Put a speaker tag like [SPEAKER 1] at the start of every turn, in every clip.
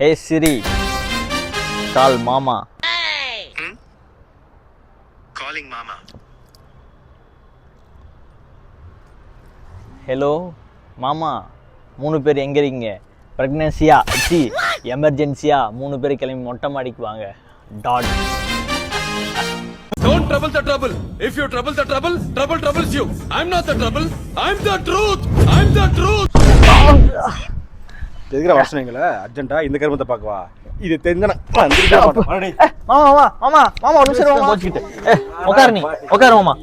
[SPEAKER 1] ஹே சிரி கால் மாமா
[SPEAKER 2] Calling Mama.
[SPEAKER 1] Hello மாமா மூணு பேர் எங்கே இருக்கீங்க ப்ரெக்னென்சியா சி எமர்ஜென்சியா மூணு பேர் கிளம்பி மொட்டை மாடிக்கு வாங்க dad
[SPEAKER 3] Don't trouble the trouble. If you trouble the trouble, trouble troubles you. I'm not the trouble. I'm the truth. I'm the truth.
[SPEAKER 4] எதுக்குற வருஷங்கள அர்ஜென்ட்டா இந்த கருமத்தை பார்க்கவா இது தெரிஞ்சனா.
[SPEAKER 1] மாமா மாமா மாமா மாமா ஒரு நிமிஷம் கோச்சிக்கிட்டு ஏ உட்காரு நீ உட்காரு மாமா.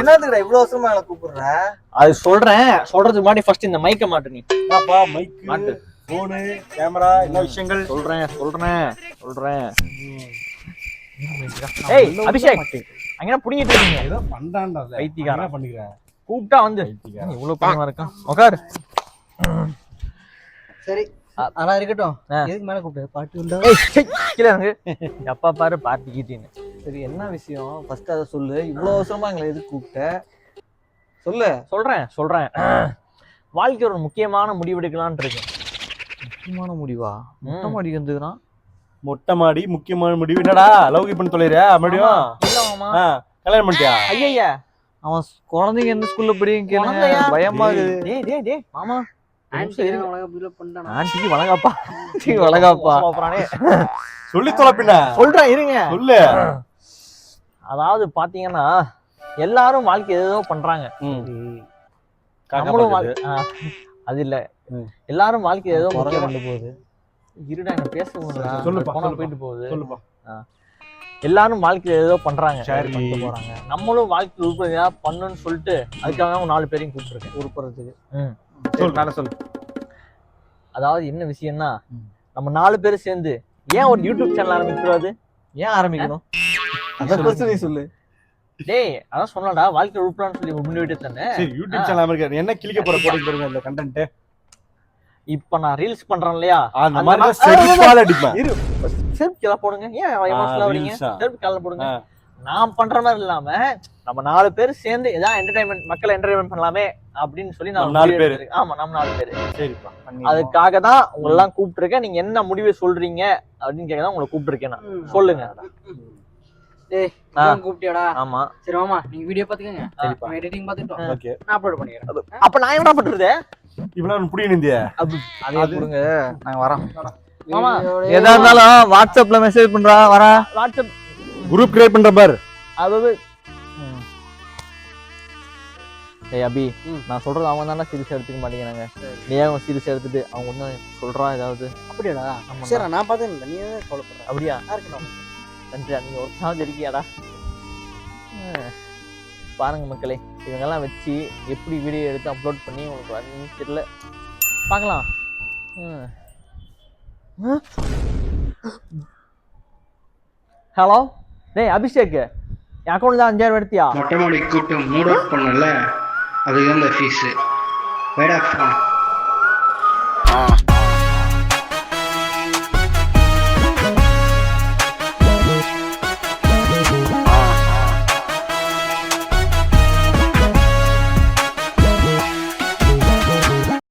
[SPEAKER 5] என்னதுக்குடா இவ்வளவு அவசரமா எங்களை கூப்பிடுற?
[SPEAKER 1] அது சொல்றேன் சொல்றதுக்கு முன்னாடி ஃபர்ஸ்ட் இந்த மைக்க மாட்டு நீ.
[SPEAKER 4] என்னப்பா மைக்
[SPEAKER 1] மாட்டு.
[SPEAKER 4] போனு கேமரா என்ன விஷயங்கள்?
[SPEAKER 1] சொல்றேன் சொல்றேன் சொல்றேன். ஏய் அபிஷேக் அங்க புடிங்கிட்டு இருக்கீங்க.
[SPEAKER 4] ஏதோ பண்றான்டா பண்ணிக்கிறேன்.
[SPEAKER 1] கூப்பிட்டா வந்து. இவ்வளவு பணமா இருக்கான் உட்காரு
[SPEAKER 5] சரி. ஆனா இருக்கட்டும். எதுக்கு மேல கூப்பிட்டு பாட்டு உண்டா?
[SPEAKER 1] எப்பா பாரு பார்ட்டி கீட்டின்னு.
[SPEAKER 5] சரி என்ன விஷயம்? ஃபர்ஸ்ட் அதை சொல்லு. இவ்வளவு அவசரமா எங்களை எதுக்கு கூப்பிட்ட? சொல்லு.
[SPEAKER 1] சொல்றேன் சொல்றேன். வாழ்க்கை ஒரு முக்கியமான முடிவெடுக்கலாம்னு இருக்கேன்.
[SPEAKER 5] முக்கியமான முடிவா?
[SPEAKER 1] மொட்டை
[SPEAKER 5] மாடி வந்துக்கிறான்
[SPEAKER 4] மொட்டை மாடி முக்கியமான முடிவு. என்னடா லவ் பண்ணி தொலைறியா மறுபடியும்?
[SPEAKER 1] இல்ல மாமா.
[SPEAKER 4] ஆ, கல்யாணம் பண்ணிட்டியா?
[SPEAKER 1] ஐயா
[SPEAKER 5] அவன் குழந்தைங்க எந்த ஸ்கூல்ல படியும் பயமா இருக்குது.
[SPEAKER 1] டேய் டேய் டேய். மாமா.
[SPEAKER 5] ஆண்டிக்கு.
[SPEAKER 4] சொல்லி
[SPEAKER 1] சொல்றேன் இருங்க.
[SPEAKER 4] சொல்லு.
[SPEAKER 1] அதாவது பாத்தீங்கன்னா எல்லாரும் வாழ்க்கை ஏதோ பண்றாங்க. நம்மளும் அது இல்ல. எல்லாரும் வாழ்க்கை ஏதோ முக்கியம்
[SPEAKER 5] ரெண்டு போகுது.
[SPEAKER 1] இருடா என்ன பேச போனா. போயிட்டு போகுது.
[SPEAKER 4] சொல்லுப்பா.
[SPEAKER 1] எல்லாரும் வாழ்க்கையில ஏதோ பண்றாங்க. போறாங்க. நம்மளும் வாழ்க்கை உருப்படியா பண்ணணும்னு சொல்லிட்டு அதுக்காக நாலு பேரையும் கூப்பிட்டுருக்கேன்.
[SPEAKER 5] உருப்புறதுக்கு
[SPEAKER 4] மேல
[SPEAKER 1] அதாவது என்ன விஷயம்னா நம்ம நாலு பேரும் சேர்ந்து ஏன் ஒரு யூடியூப் சேனல் ஆரம்பிக்கிறது
[SPEAKER 5] ஏன் ஆரம்பிக்கணும்? நீ சொல்லு.
[SPEAKER 1] டேய் அதான் சொன்னடா வாழ்க்கை உருப்படான்னு சொல்லி முன்னிட்டு தானே?
[SPEAKER 4] சரி யூடியூப் சேனல் அமெரிக்கா என்ன கிளிக்க போற போறீங்க பாருங்க இந்த கண்டென்ட்
[SPEAKER 1] இப்ப நான் ரீல்ஸ் பண்றேன் இல்லையா?
[SPEAKER 4] அந்த மாதிரி
[SPEAKER 1] மா-
[SPEAKER 4] செருப்பால அடிப்பேன்.
[SPEAKER 1] இரு செல்ஃப் கீழே போடுங்க. ஏன் எமோஷனலா வரீங்க. செல்ஃப் கீழே போடுங்க. நான் பண்ற மாதிரி இல்லாம நம்ம நாலு பேர் சேர்ந்து ஏதாவது என்டர்டைன்மெண்ட் மக்களை என்டர்டைன்மெண்ட் பண்ணலாமே அப்படின்னு சொல்லி நான்
[SPEAKER 4] நாலு பேரு.
[SPEAKER 1] ஆமா நம்ம நாலு பேரு.
[SPEAKER 4] சரிப்பா
[SPEAKER 1] அதுக்காக தான் உங்களை எல்லாம் கூப்பிட்டுருக்கேன். நீங்க என்ன முடிவு சொல்றீங்க அப்படின்னு கேட்க தான் உங்களை கூப்பிட்டுருக்கேன் நான். சொல்லுங்க.
[SPEAKER 6] கூப்பிட்டியாடா?
[SPEAKER 1] ஆமா.
[SPEAKER 6] சரி மாமா நீங்க வீடியோ பாத்துக்கங்க
[SPEAKER 4] சரிப்பா.
[SPEAKER 6] நம்ம எடிட்டிங் பாத்துட்டோம்
[SPEAKER 4] ஓகே.
[SPEAKER 6] நான் அப்லோட் பண்ணிக்கிறேன்.
[SPEAKER 1] அப்ப நான் என்ன பண்றது?
[SPEAKER 4] இவ்வளவு புரிய நிந்தியா
[SPEAKER 5] அதே கொடுங்க நாங்க வரோம்.
[SPEAKER 1] மாமா
[SPEAKER 5] எதா இருந்தாலும் வாட்ஸ்அப்ல மெசேஜ் பண்றா வரா.
[SPEAKER 1] வாட்ஸ்அப்
[SPEAKER 4] குரூப் கிரியேட் பண்ற பாரு.
[SPEAKER 1] அதாவது ஏய் அபி நான் சொல்றது அவங்க தானே சீரியஸா எடுத்துக்க மாட்டேங்கிறாங்க. நீ ஏன் சீரியஸா எடுத்துட்டு அவங்க ஒன்றும் சொல்றா ஏதாவது?
[SPEAKER 6] அப்படியாடா. சரி நான் பார்த்தேன் நீ ஏன் கவலைப்படுற?
[SPEAKER 1] அப்படியா?
[SPEAKER 6] இருக்கணும்
[SPEAKER 1] நன்றியா நீங்க ஒரு சாவது இருக்கியாடா? ஹம். பாருங்க மக்களே இவங்கெல்லாம் வச்சு எப்படி வீடியோ எடுத்து அப்லோட் பண்ணி உங்களுக்கு வரணும்னு தெரியல. பார்க்கலாம். ஹலோ டேய் அபிஷேக் என் அக்கௌண்ட்ல தான் அஞ்சாயிரம் எடுத்தியா?
[SPEAKER 7] மொட்டை மாடி கூப்பிட்டு மூட் அவுட் பண்ணல. அதுக்கு தான் இந்த ஃபீஸு வைடா ஃபோன்